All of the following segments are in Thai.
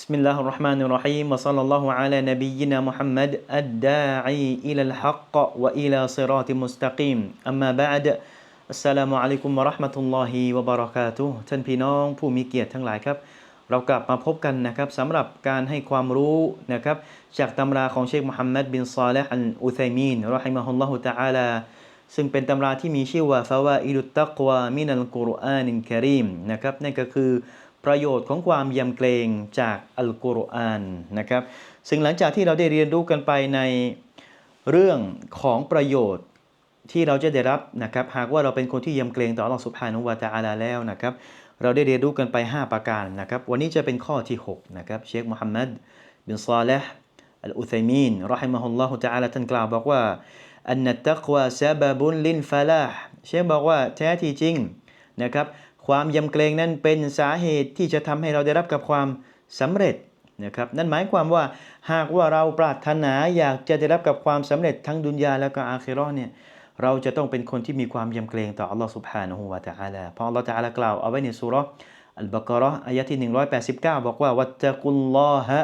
بسم الله الرحمن الرحيم وصلى الله على نبينا محمد الداعي إلى الحق وإلى صراط مستقيم أما بعد السلام عليكم ورحمة الله وبركاته ท่านพี่น้องผู้มีเกียรติทั้งหลายครับ เรากลับมาพบกันนะครับสำหรับการให้ความรู้นะครับจากตำราของเชคมุฮัมมัดบินซาเลห์อัลอุซัยมีนรอฮิมะฮุลลอฮุตะอาลา ซึ่งเป็นตำราที่มีชื่อว่าฟาวาอิดุตตักวามินัลกุรอานินคารีมนะครับนั่นก็คือ ประโยชน์ของความยำเกรงจากอัลกุรอานนะครับซึ่งหลังจากที่เราได้เรียนรู้กันไปในเรื่องของประโยชน์ที่เราจะได้รับนะครับ หากว่าเราเป็นคนที่ยำเกรงต่ออัลลอฮฺสุบฮานุวะตะอาลาแล้วนะครับ เราได้เรียนรู้กันไป 5 ประการนะครับ วันนี้จะเป็นข้อที่ 6 นะครับ เชคมุฮัมมัดบินซาเลห์อัลอุซัยมีนรอฮิมะฮุลลอฮุตะอาลาท่านกล่าวบอกว่าอันนัตตักวาซาบบุนลินฟาลาห์เชคบอกว่าแท้ที่จริงนะครับ ความยำเกรงนั้นเป็นสาเหตุที่จะทำให้เราได้รับกับความสำเร็จนะครับนั่นหมายความว่าหากว่าเราปรารถนาอยากจะได้รับกับความสำเร็จทั้งดุนยาและก็อาคิเราะห์เนี่ยเราจะต้องเป็นคนที่มีความยำเกรงต่ออัลลอฮ์ سبحانه และ تعالى เพราะอัลลอฮ์ تعالى กล่าวเอาไว้ในสุเราะห์อัลบะเกาะเราะห์อายะที่ 189 บอกว่าวัตตะกุลลอฮะ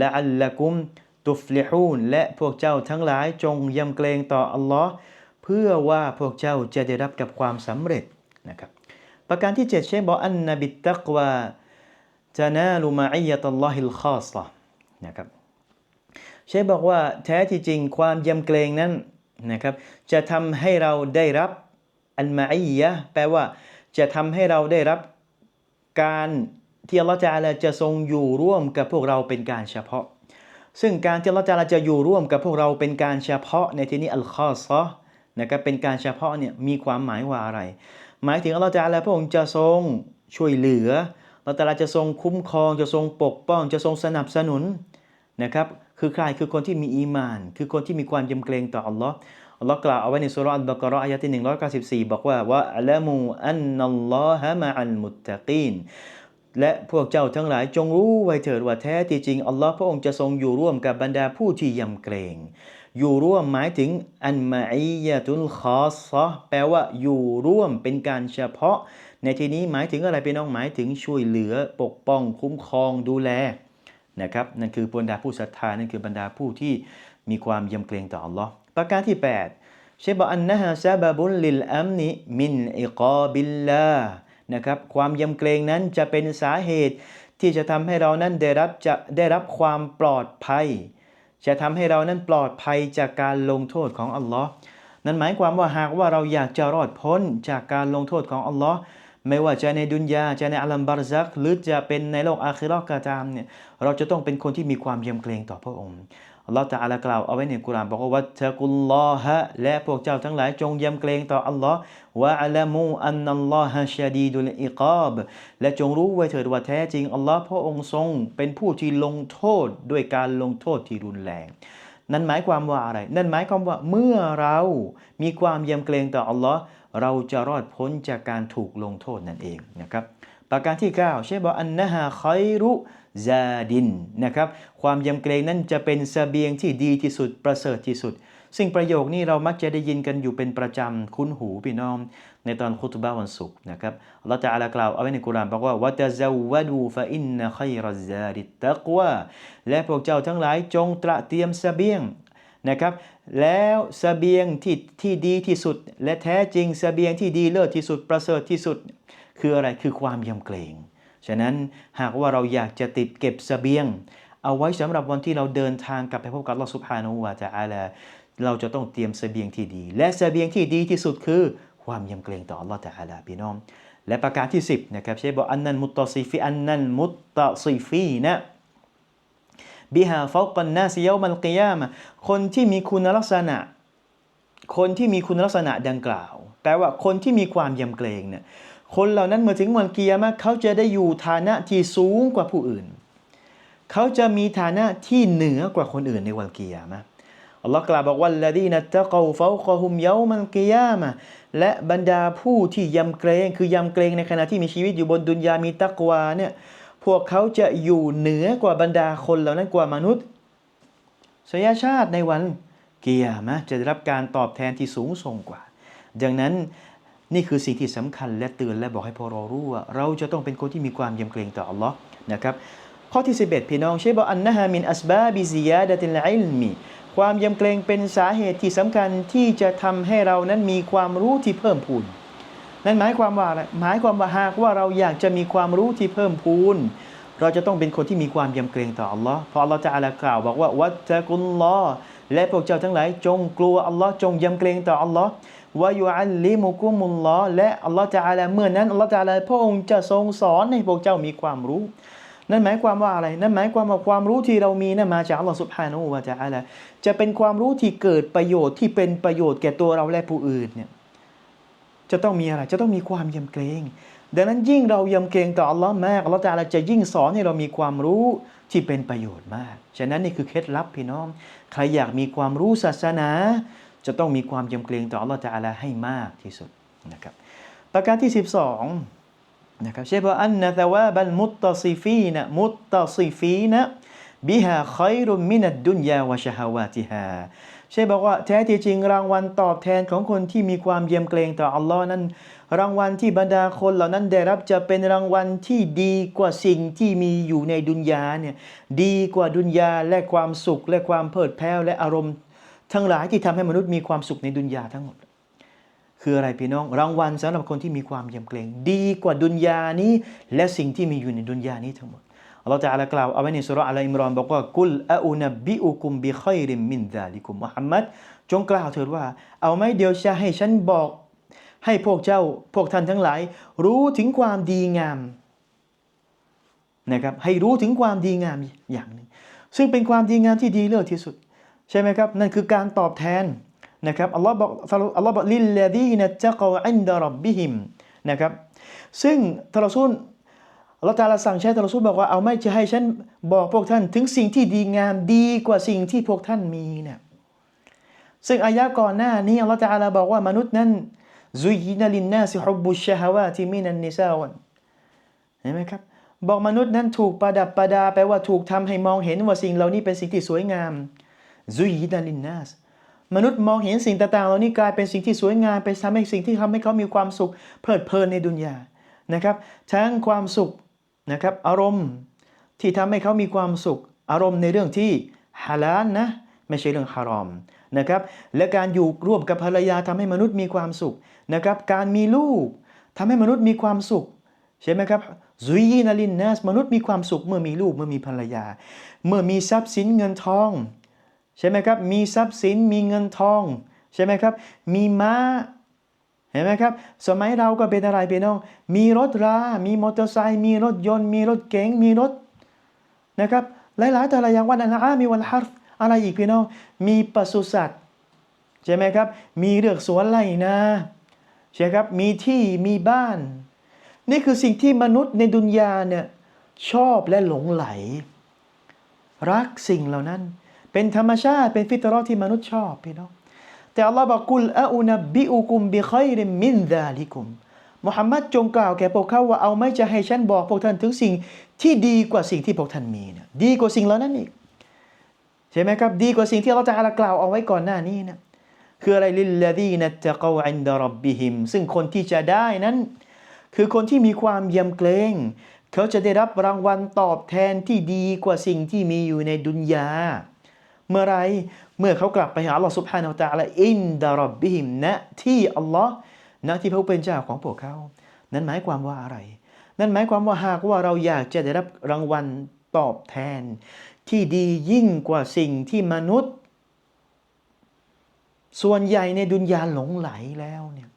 ละอัลละกุม ตุฟลิฮูนและพวกเจ้าทั้งหลายจงยำเกรงต่ออัลลอฮ์เพื่อว่าพวกเจ้าจะได้รับกับความสำเร็จนะครับ ประการที่ 7 เชคบอกอันนบิตตักวาจะนาลุมาอิยะตัลลอฮิลคอสละนะครับเชคบอกว่าแท้ที่จริงความยำเกรงนั้นนะครับจะทำให้เราได้รับอันมาอิยะแปลว่าจะทำให้เราได้รับการที่อัลลอฮฺจะอาลาจะทรงอยู่ร่วมกับพวกเราเป็นการเฉพาะ ซึ่งการที่อัลลอฮฺจะอาลาจะอยู่ร่วมกับพวกเราเป็นการเฉพาะในที่นี้อัลคอซอนะครับเป็นการเฉพาะเนี่ยมีความหมายว่าอะไร หมายถึงอัลลอฮฺจะอาลาพระองค์จะทรงช่วยเหลืออัลลอฮฺจะอาจะทรงคุ้มครองจะทรงปกป้องจะทรงสนับสนุนนะครับคือใครคือคนที่มีอีมาน คือคนที่มีความยำเกรงต่ออัลลอฮ์อัลลอฮ์กล่าวเอาไว้ในสุราอัลบากรออายะที่ 194 บอกว่าว่าอัลลมูอันนัลลอฮะมะอัลมุตตะกีนและพวกเจ้าทั้งหลายจงรู้ไว้เถิดว่าแท้ที่จริงอัลลอฮ์พระองค์จะทรงอยู่ร่วมกับบรรดาผู้ที่ยำเกรง อยู่ร่วมหมายถึงอันมาอียะตุลคอสซะแปลว่าอยู่ร่วมเป็นการเฉพาะ ในที่นี้หมายถึงอะไรเป็นน้องหมายถึงช่วยเหลือปกป้องคุ้มครองดูแลนะครับนั่นคือบรรดาผู้ศรัทธานั่นคือบรรดาผู้ที่มีความยำเกรงต่ออัลลอฮ์ประการที่ 8 เชบอกอันนะฮะซาบบุลลิลอัมนิมินอิกอบิลลานะครับความยำเกรงนั้นจะเป็นสาเหตุที่จะทำให้เรานั้นได้รับจะได้รับความปลอดภัย จะทำให้เรานั้นปลอดภัยจากการลงโทษของอัลลอฮ์นั่นหมายความว่าหากว่าเราอยากจะรอดพ้นจากการลงโทษของอัลลอฮ์ไม่ว่าจะในดุนยาจะในอัลลัมบารซัก หรือจะเป็นในโลกอาคิรอกกาตามเนี่ยเราจะต้องเป็นคนที่มีความยำเกรงต่อพระองค์ อัลลอฮฺตะอาลากล่าวเอาไว้ในกุรานบอกว่าวัตะกุลลอฮะและพวกเจ้าทั้งหลายจงยำเกรงต่ออัลลอฮ์วะอัลมูอันนัลลอฮะชาดีดุลอิกาบและจงรู้ไว้เถิดว่าแท้จริงอัลลอฮ์พระองค์ทรง เป็นผู้ที่ลงโทษด้วยการลงโทษที่รุนแรง นั่นหมายความว่าอะไร นั่นหมายความว่าเมื่อเรามีความยำเกรงต่ออัลลอฮ์เราจะรอดพ้นจากการถูกลงโทษนั่นเองนะครับ ประการที่ 9 เชฟบอกอันนะฮะคอยรุซาดินนะครับความยำเกรงนั้นจะเป็นสเสบียงที่ดีที่สุดประเสริฐที่สุด ซึ่งประโยคนี้เรามักจะได้ยินกันอยู่เป็นประจำคุ้นหูพี่น้อง ในตอนคุตบะวันศุกร์นะครับเราจะอาลากล่าวเอาไว้ในกุรานบอกว่าวะตะซาวะดูฟะอินนะขัยรซาดิตตักวาและพวกเจ้าทั้งหลายจงตระเตรียมสเสบียงนะครับแล้วสเสบียงที่ที่ดีที่สุด และแท้จริงสเสบียงที่ดีเลิศที่สุดประเสริฐที่สุด คืออะไรคือความยำเกรงฉะนั้นหากว่าเราอยากจะติดเก็บสเสบียง เอาไว้สำหรับวันที่เราเดินทางกลับไปพบกับลอสุภาโนวาจะอาลาเราจะต้องเตรียมสเสบียงที่ดี และสเสบียงที่ดีที่สุดคือความยำเกรงต่อลอฮฺจะอาลาพี่น้อง และประการที่ 10นะครับเชฟบอกอันนั้นมุตตซีฟีอันนั้นมุตตซีฟีนะบิฮาฟอกันนาซิยามันกิยามะคนที่มีคุณลักษณะ คนที่มีคุณลักษณะดังกล่าว แปลว่าคนที่มีความยำเกรงเนี่ย คนเหล่านั้นเมื่อถึงวันเกียร์มาเขาจะได้อยู่ฐานะที่สูงกว่าผู้อื่น เขาจะมีฐานะที่เหนือกว่าคนอื่นในวันเกียร์มาอัลลอฮ์กล่าวบอกว่าละดีนัตะกอฟาวกฮุมเยามันกิยามะและบรรดาผู้ที่ยำเกรงคือยำเกรงในขณะที่มีชีวิตอยู่บนดุนยามีตักวาเนี่ยพวกเขาจะอยู่เหนือกว่าบรรดาคนเหล่านั้นกว่ามนุษย์สยชาติในวันเกียร์มะจะได้รับการตอบแทนที่สูงส่งกว่า ดังนั้น นี่คือสิ่งที่สำคัญและเตือนและบอกให้พวกเรารู้ว่า เราจะต้องเป็นคนที่มีความยำเกรงต่ออัลลอฮ์นะครับข้อที่ 11 พี่น้องเชบอกอันนะฮามินอัสบาบิซิยาดะติลอิลมีความยำเกรงเป็นสาเหตุที่สำคัญที่จะทำให้เรานั้นมีความรู้ที่เพิ่มพูน นั่นหมายความว่าอะไรหมายความว่าหากว่าเราอยากจะมีความรู้ที่เพิ่มพูน เราจะต้องเป็นคนที่มีความยำเกรงต่ออัลลอฮ์เพราะอัลลอฮ์จะอาลากล่าวบอกว่าวัตตะกุลลอฮ์ และพวกเจ้าทั้งหลายจงกลัวอัลลอฮ์จงยำเกรงต่ออัลลอฮ์วายุอัลลิมุกุมุลลอฮ์และอัลลอฮ์จะอาลาเมื่อนั้นอัลลอฮ์จะอาลาพระองค์จะทรงสอนให้พวกเจ้ามีความรู้ นั่นหมายความว่าอะไร นั่นหมายความว่าความรู้ที่เรามีนั่นมาจากอัลลอฮ์สุบฮานาอูวะจะอาลาจะเป็นความรู้ที่เกิดประโยชน์ที่เป็นประโยชน์แก่ตัวเราและผู้อื่นเนี่ยจะต้องมีอะไรจะต้องมีความยำเกรง ดังนั้นยิ่งเรายำเกรงต่ออัลลอฮ์มากอัลลอฮ์ตะอาลาจะยิ่งสอนให้เรามีความรู้ ที่เป็นประโยชน์มาก ฉะนั้นนี่คือเคล็ดลับพี่น้อง ใครอยากมีความรู้ศาสนา จะต้องมีความยำเกรงต่ออัลลอฮ์ตะอาลาให้มากที่สุดนะครับ ประการที่ 12นะครับเชฟว่าอันนะตะวาบัลมุตตซิฟีนะมุตตซิฟีนะบิฮาคอยรุมมินัดดุนยาวะชฮาวาติฮาเชฟบอกว่าแท้ที่จริงรางวัลตอบแทนของคนที่มีความเยียมเกรงต่ออัลลอฮ์นั้น รางวัลที่บรรดาคนเหล่านั้นได้รับจะเป็นรางวัลที่ดีกว่าสิ่งที่มีอยู่ในดุนยาเนี่ยดีกว่าดุนยาและความสุขและความเพลิดเพลินและอารมณ์ทั้งหลายที่ทำให้มนุษย์มีความสุขในดุนยาทั้งหมด คืออะไรพี่น้องรางวัลสำหรับคนที่มีความเยียมเกรงดีกว่าดุนยานี้และสิ่งที่มีอยู่ในดุนยานี้ทั้งหมดอัลลอฮฺจะอาลากล่าวเอาไว้ในสุราะห์อัลอิมรอนบอกว่ากุลอาอุนบิอุกุมบิคอยริมมินซาลิกุมมุฮัมมัดจงกล่าวเถิดว่า เอาไหมเดียวจะให้ฉันบอก ให้พวกเจ้าพวกท่านทั้งหลาย รู้ถึงความดีงามนะครับให้รู้ถึงความดีงามอย่างหนึ่งซึ่งเป็นความดีงามที่ดีเลิศที่สุด ใช่ไหมครับ นั่นคือการตอบแทนนะครับอัลลอฮ์บอกอัลลอฮ์บอกลิลลาดีนัตตะกวอินดะรับบิฮิมนะครับซึ่งทารซูลอัลลอฮ์ตาลาสั่งใช้ทารซูลบอกว่าเอาไม่จะให้ฉันบอกพวกท่าน ถึงสิ่งที่ดีงามดีกว่าสิ่งที่พวกท่านมีเนี่ยซึ่งอายะก่อนหน้านี้อัลลอฮ์ตาลาบอกว่ามนุษย์นั้น ซุยนลินนาสิฮุบบุชฮาวาติมินันนิซาวันเห็นไหมครับ บอกมนุษย์นั้นถูกประดับประดาแปลว่าถูกทำให้มองเห็นว่าสิ่งเหล่านี้เป็นสิ่งที่สวยงามซุยนลินนาสมนุษย์มองเห็นสิ่งต่างๆ เหล่านี้กลายเป็นสิ่งที่สวยงามเป็นทำให้สิ่งที่ทำให้เขามีความสุข เพลิดเพลินในดุนยานะครับ ทั้งความสุขนะครับ อารมณ์ที่ทำให้เขามีความสุข อารมณ์ในเรื่องที่ฮาลาลนะ ไม่ใช่เรื่องฮารอม นะครับและการอยู่ร่วมกับภรรยาทำให้มนุษย์มีความสุขนะครับการมีลูกทำให้มนุษย์มีความสุขใช่ไหมครับซุยนาลินนัสมนุษย์มีความสุขเมื่อมีลูกเมื่อมีภรรยา เมื่อมีทรัพย์สินเงินทองใช่ไหมครับมีทรัพย์สินมีเงินทองใช่ไหมครับมีม้าเห็นไหมครับสมัยเราก็เป็นอะไรพี่น้อง มีรถรา มีมอเตอร์ไซค์มีรถยนต์ มีรถเก๋งมีรถนะครับหลายๆแต่ละอย่างวันอันอามีวันฮัร อะไรอีกพี่น้องมีปศุสัตว์ใช่ไหมครับ มีเรือกสวนไร่นาใช่ครับมีที่มีบ้าน นี่คือสิ่งที่มนุษย์ในดุนยาเนี่ยชอบและหลงไหล รักสิ่งเหล่านั้น เป็นธรรมชาติเป็นฟิตรอที่มนุษย์ชอบพี่น้องแต่อัลลอฮ์บอกกุลอาอุนบิอุกุมบิคอยริมินดาลิกุมมุฮัมมัดจงกล่าวแก่พวกเขาว่าเอาไม่จะให้ฉันบอกพวกท่านถึงสิ่งที่ดีกว่าสิ่งที่พวกท่านมีเนี่ยดีกว่าสิ่งเหล่านั้นอีก ใช่ไหมครับ ดีกว่าสิ่งที่เราจะละกล่าวเอาไว้ก่อนหน้านี้นะคืออะไรลิลลาดีนัตะกาวอินดารบบิหิม ซึ่งคนที่จะได้นั้น คือคนที่มีความเยำเกรง เขาจะได้รับรางวัลตอบแทนที่ดีกว่าสิ่งที่มีอยู่ในดุนยา เมื่อไรเมื่อเขากลับไปหาอัลลอฮ์สุบฮานาอัลตะละอินดารบบิหิมนะที่อัลลอฮ์นะที่พระเป็นเจ้าของพวกเขา นั้นหมายความว่าอะไร นั่นหมายความว่าหากว่าเราอยากจะได้รับรางวัล ตอบแทน ที่ดียิ่งกว่าสิ่งที่มนุษย์ ส่วนใหญ่ในดุนยาหลงไหลแล้วเนี่ย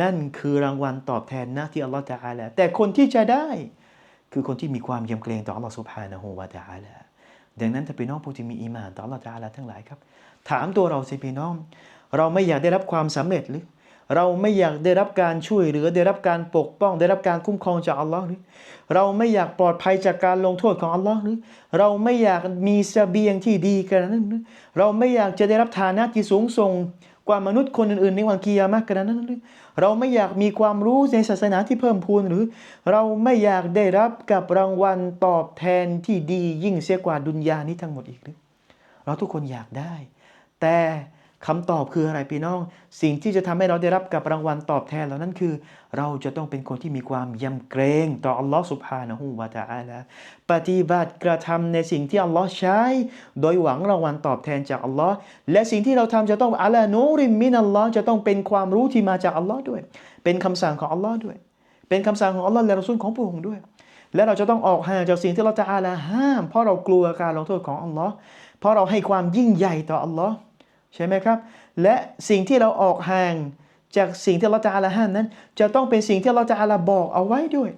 นั่นคือรางวัลตอบแทนนะที่อัลลอฮฺจะอาละแต่คนที่จะได้คือคนที่มีความยำเกรงต่ออัลลอฮฺสุบฮานะฮูวาตาละดังนั้นถ้าพี่น้องผู้ที่มีอีมานต่ออัลลอฮฺจะอาละทั้งหลายครับ ถามตัวเราสิพี่น้อง เราไม่อยากได้รับความสำเร็จหรือ เราไม่อยากได้รับการช่วยเหลือได้รับการปกป้อง ได้รับการคุ้มครองจากอัลลอฮ์หรือเราไม่อยากปลอดภัยจากการลงโทษของอัลลอฮ์หรือเราไม่อยากมีเสบียงที่ดีกันนั้นหรือเราไม่อยากจะได้รับฐานะที่สูงส่งกว่ามนุษย์คนอื่นๆในวันกิยามะกันนั้นหรือเราไม่อยากมีความรู้ในศาสนาที่เพิ่มพูนหรือ เราไม่อยากได้รับกับรางวัลตอบแทนที่ดียิ่งเสียกว่าดุนยานี้ทั้งหมดอีกหรือ เราทุกคนอยากได้ แต่ คำตอบคืออะไรพี่น้อง สิ่งที่จะทำให้เราได้รับกับรางวัลตอบแทนเหล่านั้นคือ เราจะต้องเป็นคนที่มีความยำเกรงต่ออัลลอฮ์สุบฮานะฮูวะตะอาลาปฏิบัติกระทำในสิ่งที่อัลลอฮ์ใช้ โดยหวังรางวัลตอบแทนจากอัลลอฮ์และสิ่งที่เราทำจะต้องอัลานูริมมินอัลลอฮ์จะต้องเป็นความรู้ที่มาจากอัลลอฮ์ด้วย เป็นคำสั่งของอัลลอฮ์ด้วย เป็นคำสั่งของอัลลอฮ์และรอซูลของพระองค์ด้วยและเราจะต้องออกห่างจากสิ่งที่เราจะอาลาห้าม เพราะเรากลัวการลงโทษของอัลลอฮ์เพราะเราให้ความยิ่งใหญ่ต่ออัลลอฮ์ ใช่ไหมครับ และสิ่งที่เราออกห่างจากสิ่งที่เราจะอาลาห้ามนั้น จะต้องเป็นสิ่งที่เราจะอาลาบอกเอาไว้ด้วย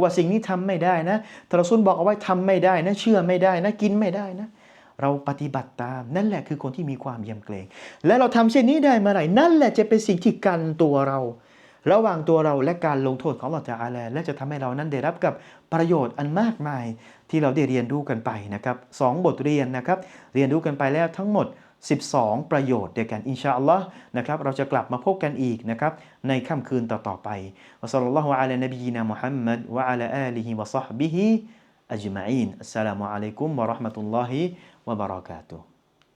ว่าสิ่งนี้ทำไม่ได้นะทรสุลบอกเอาไว้ทำไม่ได้นะเชื่อไม่ได้นะกินไม่ได้นะ เราปฏิบัติตามนั่นแหละคือคนที่มีความเยำเกรง และเราทำเช่นนี้ได้เมื่อไหร่นั่นแหละจะเป็นสิ่งที่กันตัวเรา ระหว่างตัวเราและการลงโทษของเราจะอาลาและจะทำให้เรานั้นได้รับกับประโยชน์อันมากมายที่เราได้เรียนรู้กันไปนะครับสองบทเรียนนะครับเรียนรู้กันไปแล้วทั้งหมด 12 ประโยชน์เดียวกันอินชาอัลลอฮ์นะครับเราจะกลับมาพบกันอีกนะครับในค่ำคืนต่อ ๆ ไปวะสัลลัลลอฮุอะลัยนบีนามุฮัมมัดวะอะลาอาลีฮิวะซอฮบิฮิอัจมาอีนอัสสลามุอะลัยกุมวะเราะห์มะตุลลอฮิวะบะเราะกาตุฮ์